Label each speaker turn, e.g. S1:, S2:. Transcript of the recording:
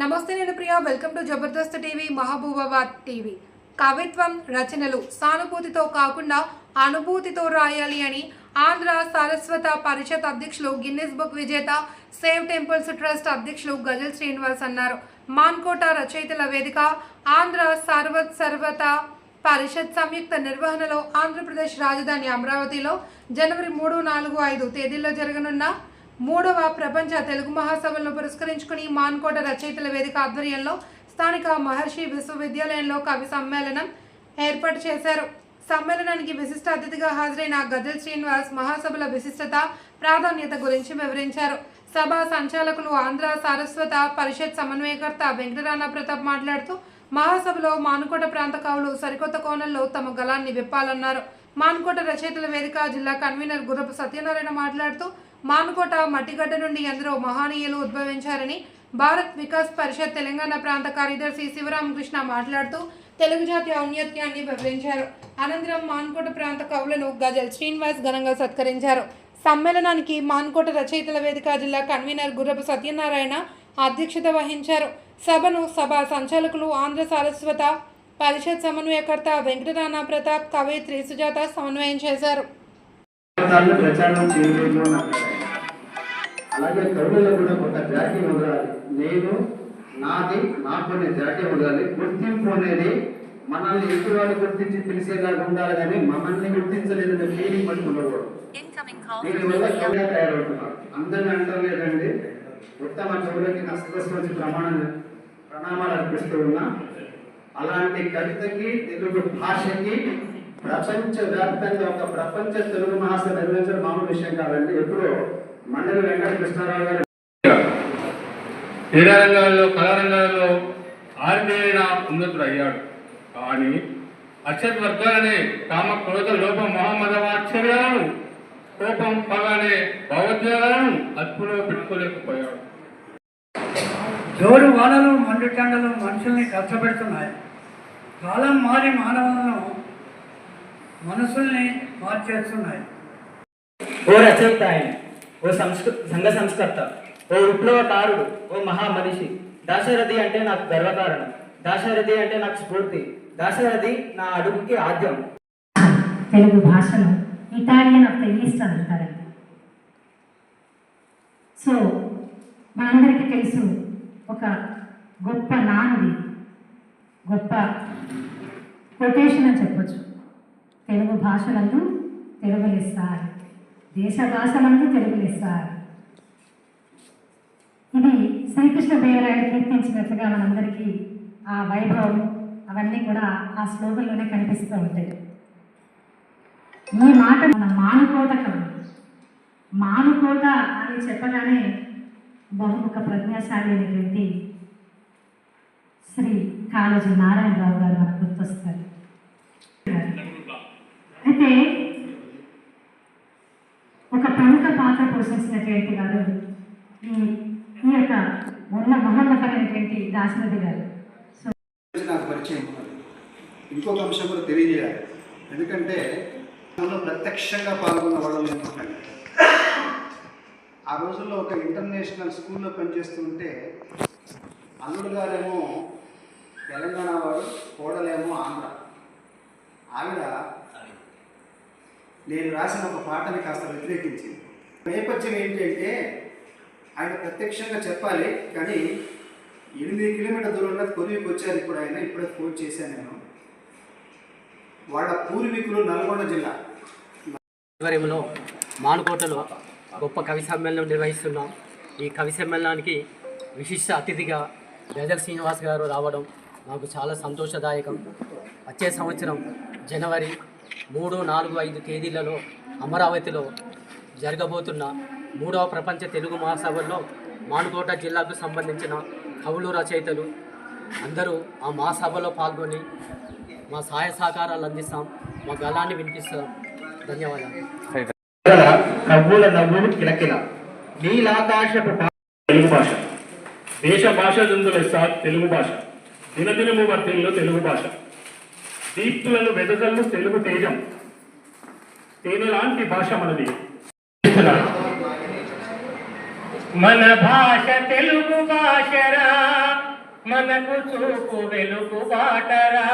S1: నమస్తే నేను Priya. Welcome to Jabardasth TV Mahabubabad TV. కవిత్వం రచనలు సానుభూతితో కాకుండా అనుభూతితో రాయాలి అని ఆంధ్ర సారస్వత పరిషత్ అధ్యక్షులు గిన్నిస్ బుక్ విజేత సేవ్ టెంపుల్స్ ట్రస్ట్ అధ్యక్షులు గజల్ శ్రీనివాస్ అన్నారు. మాన్కోట రచయితల వేదిక ఆంధ్ర సర్వత్ సర్వత పరిషత్ సంయుక్త నిర్వహణలో ఆంధ్రప్రదేశ్ రాజధాని అమరావతిలో జనవరి మూడు నాలుగు ఐదు తేదీల్లో జరగనున్న మూడవ ప్రపంచ తెలుగు మహాసభలను పురస్కరించుకుని మాన్కోట రచయితల వేదిక ఆధ్వర్యంలో స్థానిక మహర్షి విశ్వవిద్యాలయంలో కవి సమ్మేళనం ఏర్పాటు చేశారు. సమ్మేళనానికి విశిష్ట అతిథిగా హాజరైన గజల్ శ్రీనివాస్ మహాసభల విశిష్టత ప్రాధాన్యత గురించి వివరించారు. సభ సంచాలకులు ఆంధ్ర సారస్వత పరిషత్ సమన్వయకర్త వెంకటరాణ ప్రతాప్ మాట్లాడుతూ మహాసభలో మానుకోట ప్రాంత కవులు సరికొత్త కోణంలో తమ గలాన్ని విప్పాలన్నారు. మానుకోట రచయితల వేదిక జిల్లా కన్వీనర్ గుర్రపు సత్యనారాయణ మాట్లాడుతూ మానుకోట మట్టిగడ్డ నుండి ఎందరో మహనీయులు ఉద్భవించారని భారత్ వికాస్ పరిషత్ తెలంగాణ ప్రాంత కార్యదర్శి శివరామకృష్ణ మాట్లాడుతూ తెలుగు జాతి ఔన్నత్యాన్ని వివరించారు. అనంతరం మాన్కోట ప్రాంత కవులను గజల్ శ్రీనివాస్ ఘనంగా సత్కరించారు. సమ్మేళనానికి మాన్కోట రచయితల వేదిక జిల్లా కన్వీనర్ గుర్రపు సత్యనారాయణ అధ్యక్షత వహించారు. సభను సభ సంచాలకులు ఆంధ్ర సారస్వత పరిషత్ సమన్వయకర్త వెంకటరానా ప్రతాప్ కవయిత్రి సుజాత సమన్వయం చేశారు.
S2: అలాగే కవులలో కూడా ఒక జాతి ఉండాలి. నేను నాది నాకు అనే జాతి ఉండాలి. గుర్తింపు అనేది మనల్ని ఎదుటి వాళ్ళు గుర్తించి పిలిచేలాగా ఉండాలి కానీ మమ్మల్ని గుర్తించలేదనే ఫీలింగ్ పట్టి ఉండకూడదు.
S3: Incoming call
S2: దీని
S3: from
S2: వల్ల
S3: Lydia.
S2: కవిగా తయారవుతున్నారు అందరిని అంటాం లేదండి. ఉత్తమ కవులకి నష్టం వచ్చి ప్రమాణ ప్రణామాలు అర్పిస్తూ ఉన్నా. అలాంటి కవితకి తెలుగు భాషకి ప్రపంచ వ్యాప్తంగా ఒక ప్రపంచ తెలుగు మహాసభ నిర్వహించడం మామూలు విషయం కాదండి. ఎప్పుడో మండలి వెంకట కృష్ణారావు గారు.
S4: క్రీడా రంగాల్లో కళారంగాల్లో ఆర్మీన ఉన్నతుడు అయ్యాడు కానీ అక్షత్ వర్గాలనే కామ క్రోధ లోప మహమ్మదవాశ్చర్యాలను కోపం పగానే భావోద్వేగాలను అదుపులో పెట్టుకోలేకపోయాడు.
S5: జోరు వానలు మండుటండలు మనుషుల్ని కష్టపెడుతున్నాయి. కాలం మారి మానవులను మనసుల్ని మార్చేస్తున్నాయి.
S6: ఓ రచయిత ఆయన. ఓ సంస్కృ సంఘ సంస్కర్త ఓ విప్లవకారుడు ఓ మహామనిషి. దాశరథి అంటే నాకు గర్వకారణం. దాశరథి అంటే నాకు స్ఫూర్తి. దాశరథి నా అడుగుకి ఆద్యం.
S7: తెలుగు భాషను ఇటాలియన్ ఆఫ్ ద ఈస్ట్ అంటారండి సో మనందరికీ తెలుసు ఒక గొప్ప నానుడి గొప్ప కొటేషన్ అని చెప్పొచ్చు. తెలుగు భాషలందు తెలుగులిస్తారు దేశ భాషలందు తెలుగులిస్తారు ఇది శ్రీకృష్ణ దేవరాయలు కీర్తించినట్లుగా మనందరికీ ఆ వైభవం అవన్నీ కూడా ఆ శ్లోకంలోనే కనిపిస్తూ ఉంటాయి. ఈ మాట మన మానుకోట కవి మానుకోట అని చెప్పగానే బహుముఖ ప్రజ్ఞాశాలి అయినటువంటి శ్రీ కాళోజీ నారాయణరావు గారు నాకు గుర్తొస్తారు. పాత్ర పోషించినటువంటి ఈ ఈ యొక్క ఉన్న మహోన్నతమైనటువంటి దాశరథి గారు. సో
S8: నాకు పరిచయం ఇంకొక అంశం కూడా తెలియజేయాలి. ఎందుకంటే మనలో ప్రత్యక్షంగా పాల్గొన్న వాళ్ళు ఎందుకంటే ఆ రోజుల్లో ఒక ఇంటర్నేషనల్ స్కూల్లో పనిచేస్తుంటే అల్లుడు గారేమో తెలంగాణ వాడు కోడలేమో ఆంధ్ర. ఆవిడ నేను రాసిన ఒక పాటని కాస్త వ్యతిరేకించింది. నేపథ్యం ఏంటంటే ఆయన ప్రత్యక్షంగా చెప్పాలి కానీ ఎనిమిది కిలోమీటర్ దూరంలో కొరివికి వచ్చారు ఇప్పుడు ఆయన ఇప్పుడే ఫోన్ చేశాను నేను. వాళ్ళ పూర్వీకులు నల్గొండ జిల్లా.
S9: ఆధ్వర్యంలో మానుకోటలో గొప్ప కవి సమ్మేళనం నిర్వహిస్తున్నాం. ఈ కవి సమ్మేళనానికి విశిష్ట అతిథిగా గజల్ శ్రీనివాస్ గారు రావడం నాకు చాలా సంతోషదాయకం. వచ్చే సంవత్సరం జనవరి మూడు నాలుగు ఐదు తేదీలలో అమరావతిలో జరగబోతున్న మూడవ ప్రపంచ తెలుగు మహాసభల్లో మానుకోట జిల్లాకు సంబంధించిన కవులు రచయితలు అందరూ ఆ మహాసభలో పాల్గొని మా సహాయ సహకారాలు అందిస్తాం. మా గళాన్ని వినిపిస్తాం. ధన్యవాదాలు.
S2: కవ్వుల నవ్వులు కిలకిల. నీలాకాశపు
S4: తెలుగు భాష. దేశ భాష సార్ తెలుగు భాష. దినదినము వర్తిల్లో తెలుగు భాష. దీప్తులను వెదజల్లు తెలుగు తేజం. తేనె లాంటి భాష మనది? మన భాష తెలుగు భాషరా
S3: మనకు చూపు వెలుగు బాటరా